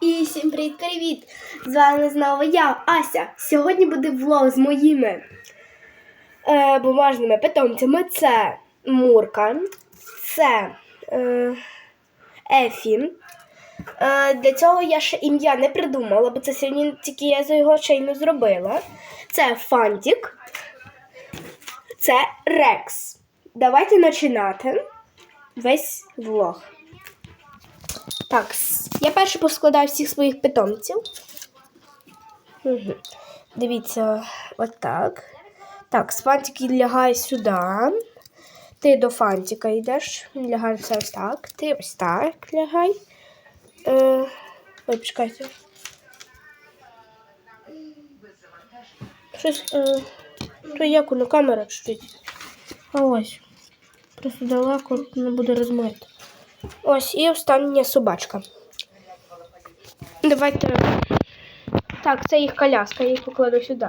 І всім привіт-привіт! З вами знову я, Ася. Сьогодні буде влог з моїми е, бумажними питомцями. Це Мурка, це е, Ефі. Е, для цього я ще ім'я не придумала, бо це сьогодні тільки я за його щойно зробила. Це Фантік, це Рекс. Давайте починати весь влог. Так, я перше поскладаю всіх своїх питомців. Угу. Дивіться, отак. Так, з фантики лягай сюди. Ти до фантика йдеш. Він лягає все ось так. Ти ось так лягай. Е, ой, почекайте. Щось. Е, то як воно камера чуть. А ось. Просто далеко не буде розмито. Ось і остання собачка. Давайте. Так, це їх коляска, я їх покладу сюди.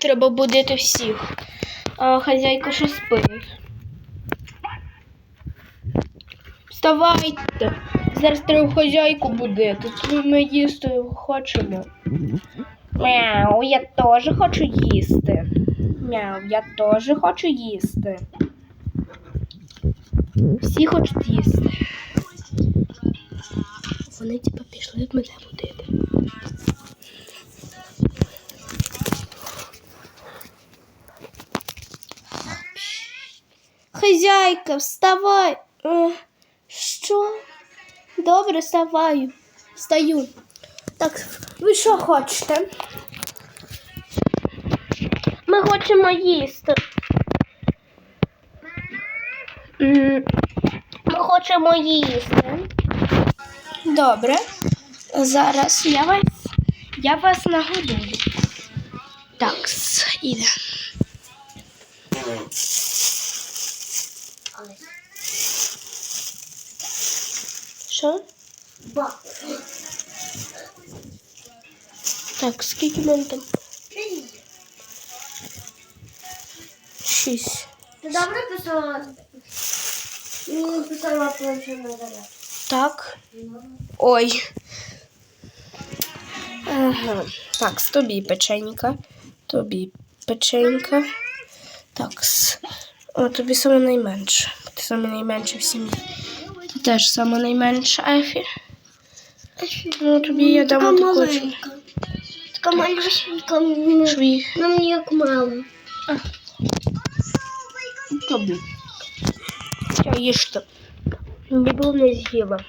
Треба будити всіх. А хазяйка ще спить. Вставайте. Зараз треба хазяйку будити. Тут ми їсти хочемо. Мяу, я теж хочу їсти. Мяу, я теж хочу їсти. Всі хочуть їсти. Вони типа пішли мене будити. Хазяйка, вставай. Е, Що? Добре, вставаю. Встаю. Так, ви що хочете? Ми хочемо їсти. Ми хочемо їсти. Добре. Зараз я вас, я вас нагодую. Так, іде. Що? Так, скільки мене там? Шість. Ти добре писала? Мені писала плече на. Так. Ой. Ага. Так, тобі печенька. Тобі печенька. Так. О, тобі саме найменше. Ти саме найменше в сім'ї. Ти теж саме найменша Ефі. Ну, тобі я дам таку маленька. Така малюсенька. Ну, мені як мало. Тобі. Все, їжте. Ніби не з'їла.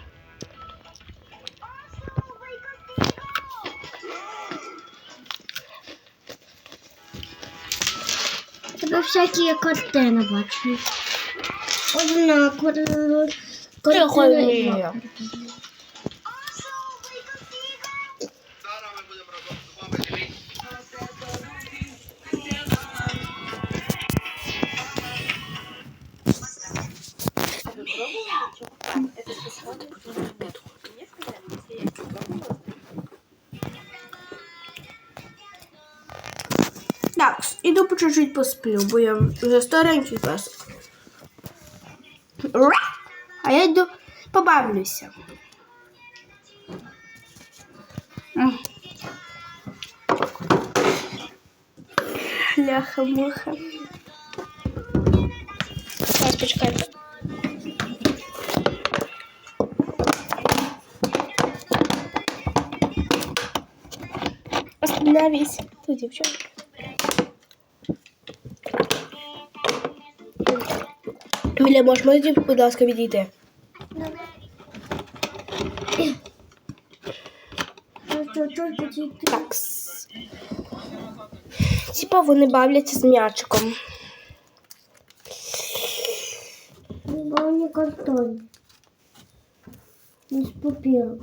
Тебе всякі картини бачу. Одна Тихо, картина. ні. і два. Так, іду по чуть-чуть посплю, бо я вже старенький пес. Ура! А я йду побавлюся. Ляха-муха. Зараз почекайте. Остановись. Тут девчонка. Міля, можеш можете, будь ласка, відійти? Ну, що, що ж такі ти? Так. Типа вони бавляться з м'ячиком. Вони картон. Не з папіру.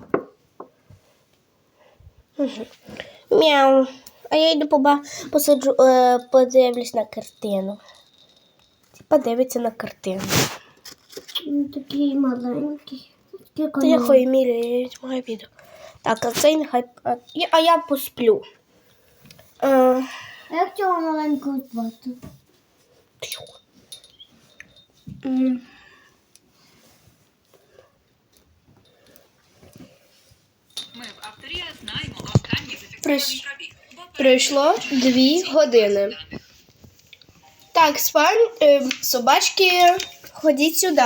Угу. Мяу. А я йду поба... посаджу, е, подивлюсь на картину. Типа дивиться на картину. Він такий маленький. Скільки Та я хою міряю, я відьмаю відео. Так, а цей нехай. А я посплю. Е, А як цього маленького звати? Ми в знаємо пробіг. Пройшло дві години. Так, спань, е, собачки, ходіть сюди.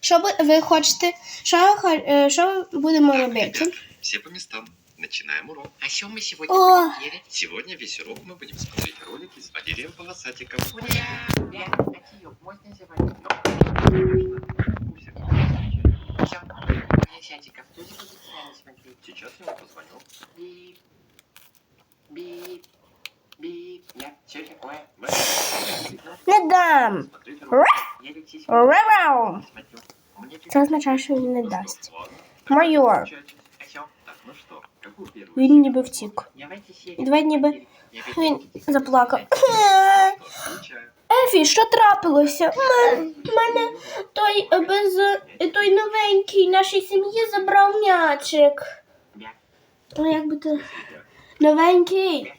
Що ви, ви хочете? Що, е, що будемо робити? Все по местам. Начинаем урок. А чем мы сегодня О! ели? Сегодня весь урок мы будем смотреть ролики с Валерием Полосатиком. Ура! Я. Полосатиков. Ну, Сейчас я вам позвоню. Бип. Бип. Бип. Я все такое. Надам. Ра! Ра! Це означає, що він не дасть. Майор. Він ніби втік. І давай ніби Я він заплакав. Ефі, що трапилося? У мене той е, без е, той новенький нашій сім'ї забрав м'ячик. Я. Ну як би ти новенький?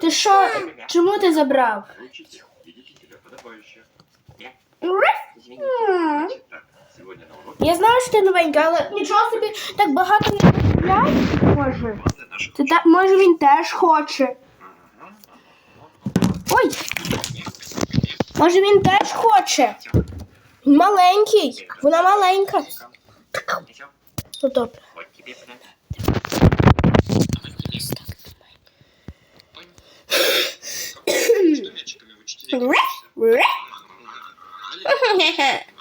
Ти що? Чому ти забрав? Учите, ведите себя. Извините. Так, сегодня на уроке Я знаю, що ти новенький, але нічого собі так багато не купляй. Може. Ти та може він теж хоче. Ой. Може він теж хоче. Він маленький. Вона маленька. Всё. Ну добре. Вот тебе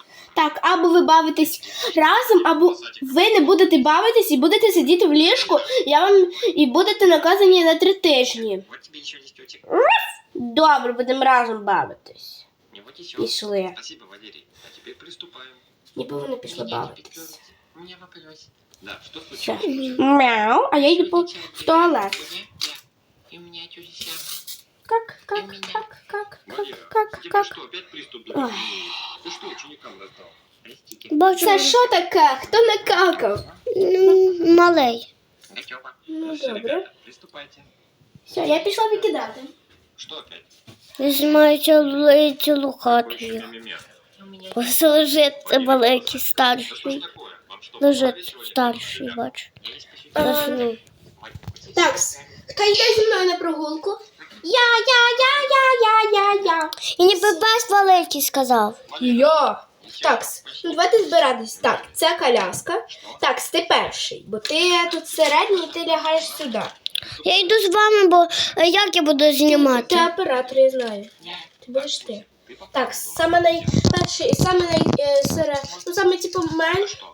Так, або ви бавитесь разом, або ви не будете бавитись і будете сидіти в ліжку, я вам і будете наказані на три тижні. Добре, будемо разом бавитись. Пішли. Спасибо, Валерий. А теперь приступаем. Ніби вони пішли бавитись. Да, что случилось? Мяу, а я по в туалет. И у меня самое. Как, как, как, как, как, как, как. что, опять приступ Ты что ученикам раздал? Простите. Це що таке? Хто накакав? Малий. Ну, добре. приступайте. Все, я пішла викидати. Что опять? Я знімаю цілу, цілу хату. Больше Просто лежить ж старший. такое? Вам что, Лежить старший, бач. Заснув. Так, хто йде зі мною на прогулку? Я, я. І не попасть маленький сказав. Я. Так, ну давайте збиратись. Так, це коляска. Так, ти перший, бо ти тут середній, і ти лягаєш сюди. Я йду з вами, бо е, як я буду знімати? Ти оператор, я знаю. Ти будеш ти. Так, саме найперший і саме най е, ну саме типу менш, Что?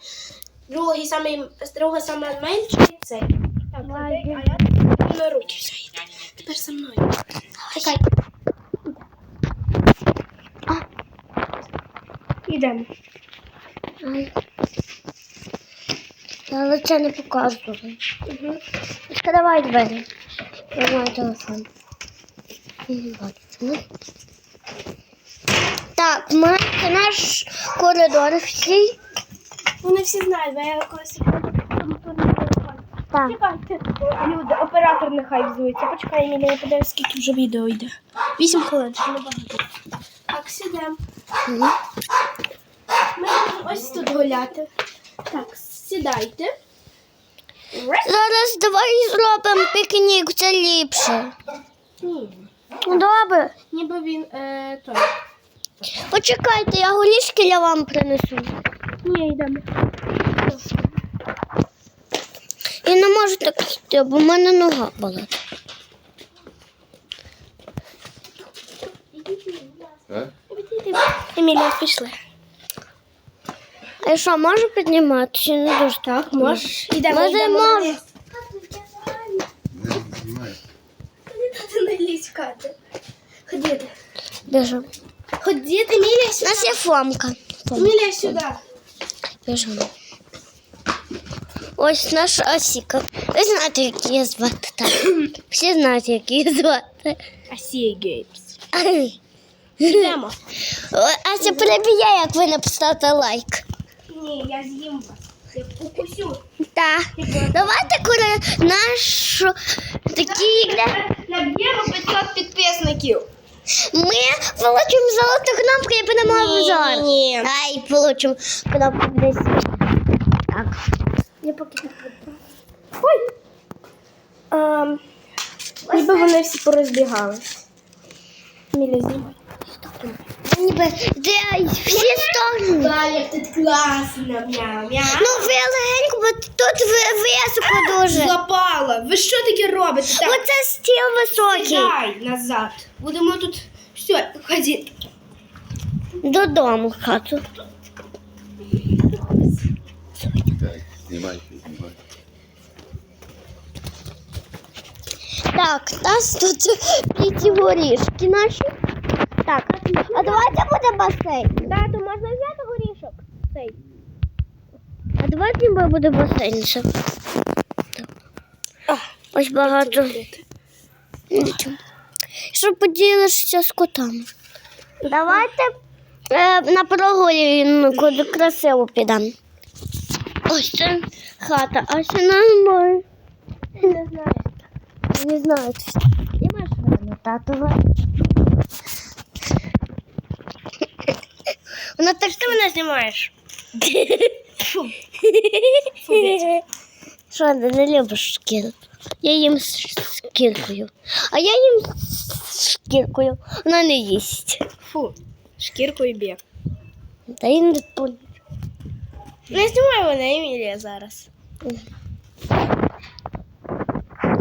другий саме друга саме менший цей. Так, а я на руки все йде. Тепер за мною. Чекай. Ідемо. Ай. Я лице не показую. Угу. Відкривай двері. Тримай телефон. Так, ми це наш коридор всій. Вони всі знають, бо я колись Так. Чекайте, люди, оператор нехай взується. Почекай, Емілія, я подивлюсь, скільки вже відео йде. Вісім хвилин, ще небагато. Так, сідемо. Ось тут гуляти. Так, сідайте. Зараз давай зробимо пікнік, це ліпше. Ні, Добре. ніби він е, той. Почекайте, я горішки я вам принесу. Ні, йдемо. Я не можу так йти, бо в мене нога болить. Емілія, пішли. А я що, можу піднімати? Чи не дуже? Так, можеш. Йдемо, Може, йдемо. можу. Ти не лізь в хату. Ходіти. Біжимо. Ходіть, Емілія, У сюди. нас є фомка. Фомка. Емілія, сюди. Біжимо. Ось наша Осіка. Ви знаєте, як її звати так. Всі знають, як її звати. Асія Геймс. Йдемо. О, Ася приб'є, як ви написати лайк. Ні, я з'їм вас. Я укусю. Так. Давайте коли нашу такі ігри. Наб'ємо 500 підписників. Ми получимо золоту кнопку і будемо обзор. Ні. Ай, получимо кнопку десь. Так. Я поки не. Ой! Ем, ніби вони всі порозбігались. Міля знімай. Ніби де всі сторони. Валя, тут класно, мяу-мяу. Ну, ви легенько, бо тут ви високо дуже. Запала. Ви що таке робите? Так, Оце стіл високий. сідай назад. Будемо тут. Все, ходіть. Додому в хату. Так, снимай, снимай. Так, у нас тут ці горішки наші. Так, а давайте буде басейн. Тату, можна взяти горішок? Цей. А давайте буде басейн ще. Ось багато. Що поділишся з котами? Давайте е, на прогулянку куди красиво підемо. Ось це хата, а ще мой. Не знаю. Не знаю. І машина татова. Вона так Ти мене знімаєш. Що, ти не любиш шкірку? Я їм з шкіркою. А я їм з шкіркою. Вона не їсть. Фу. Шкіркою б'є. Та й не понял. Не знімай мене, Емілія, зараз.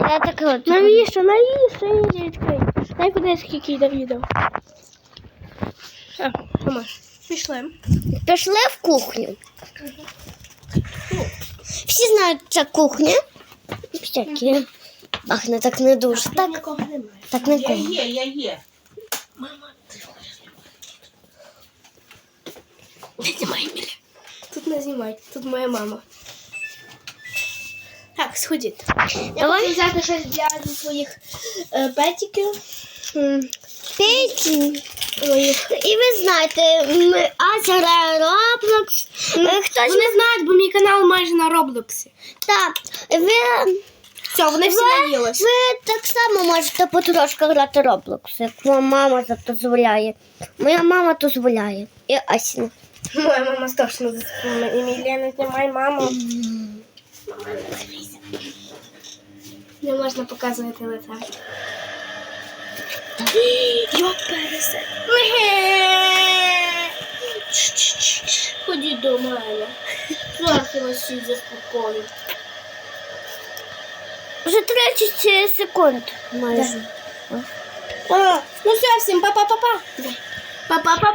Я так от. Навіщо, навіщо, Емілія, відкрий. Дай куди скільки йде відео. А, Тома, Пішли. Пішли в кухню. Всі знають, це кухня. Всякі. Ах, не так не дуже. Так, Нікого немає. так не Я кухня. є, я є. Тут не знімай, тут моя мама. Так, сходіть. Я Давай. хочу взяти щось для своїх е, петиків. М, Петі. І ви знаєте, ми Ася грає Roblox. Е, Хтось Вони знають, бо мій канал майже на Роблоксі. так. Ви, Все, вони всі ви, наїлись. ви так само можете потрошки грати Roblox, як вам мама за- дозволяє. Моя мама дозволяє. І Асіна. Моя мама страшно заснула. Емілія, не знімай маму. Не можна показувати лице. Йоп, пересе. Ходіть до мене. Зараз я вас всіх заспокою. Вже 30 секунд майже. А, ну все, всім па-па-па-па. Па-па-па.